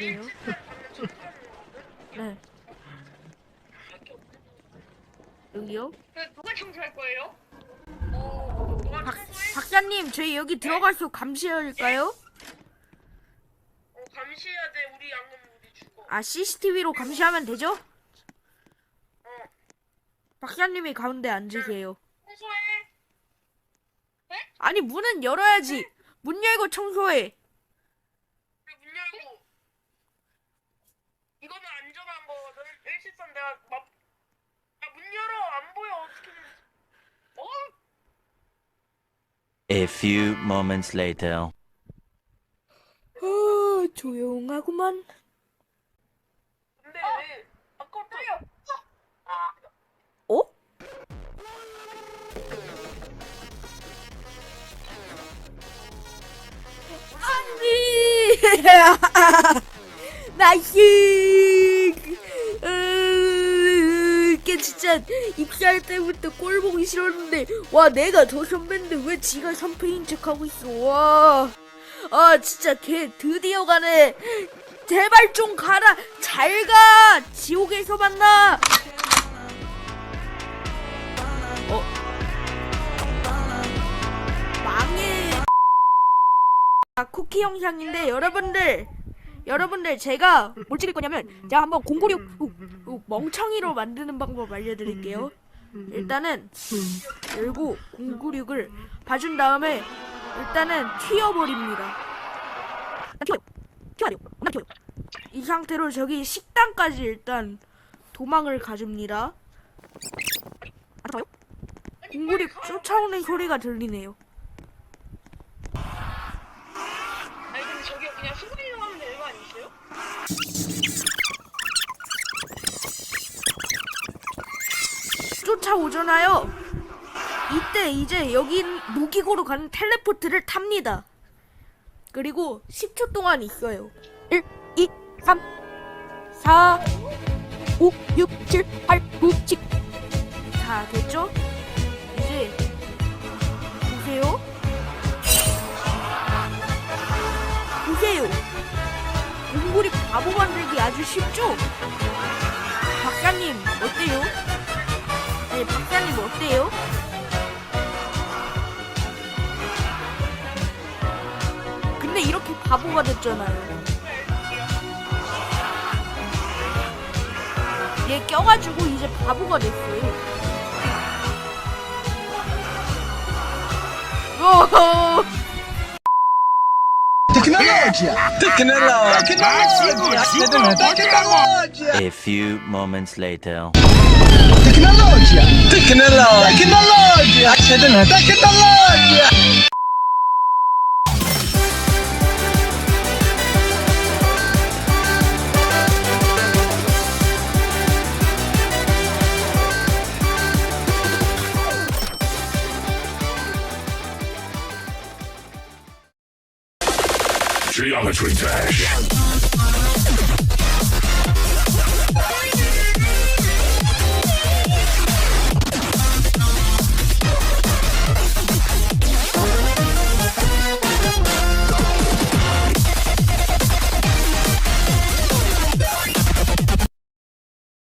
그래요? 네. 여기요? 그 누가 청소할 거예요? 어, 누가 박, 청소해? 박사님, 저희 여기 들어가서 감시할까요? 어, 감시해야 돼. 우리 양은 우리 죽어. 아, CCTV로 감시하면 되죠? 어, 박사님이 가운데 앉으세요. 청소해. 아니, 문은 열어야지. 문 열고 청소해. 우리 문 열고. 이거는 안전한 일시선 내가 막. 야, 문 열어. 안 보여. 어떻게. 어? A few moments later. 어, 조용하구만. 근데 왜. 아까부터. 아, 어? 안돼 나이스 진짜 입사할 때부터 꼴 보기 싫었는데 와 내가 더 선배인데 왜 지가 선배인 척하고 있어? 와 아 진짜 걔 드디어 가네. 제발 좀 가라. 잘 가. 지옥에서 만나. 어? 망해. 아, 쿠키 영상인데 여러분들 여러분들 제가 뭘 찍을 거냐면 제가 한번 096 우, 우, 멍청이로 만드는 방법 알려드릴게요. 일단은 열고 096을 봐준 다음에 일단은 튀어버립니다. 튀어요. 이 상태로 저기 식당까지 일단 도망을 가줍니다. 096 쫓아오는 소리가 들리네요. 아니, 근데 저기 그냥 되는 거 아니세요? 쫓아오잖아요. 이때 이제 여긴 무기고로 가는 텔레포트를 탑니다. 그리고 10초 동안 있어요. 1, 2, 3, 4, 5, 6, 7, 8, 9, 10. 자, 됐죠? 이제 보세요. 보세요. 공구리 바보 만들기 아주 쉽죠? 박사님, 어때요? 아니 박사님 어때요? 근데 이렇게 바보가 됐잖아요. 얘 껴가지고 이제 바보가 됐어요. Tecnologia! Tecnologia! Tecnologia! Tecnologia! A few moments later. Tecnologia! Tecnologia! Tecnologia! Tecnologia! Geometry Dash.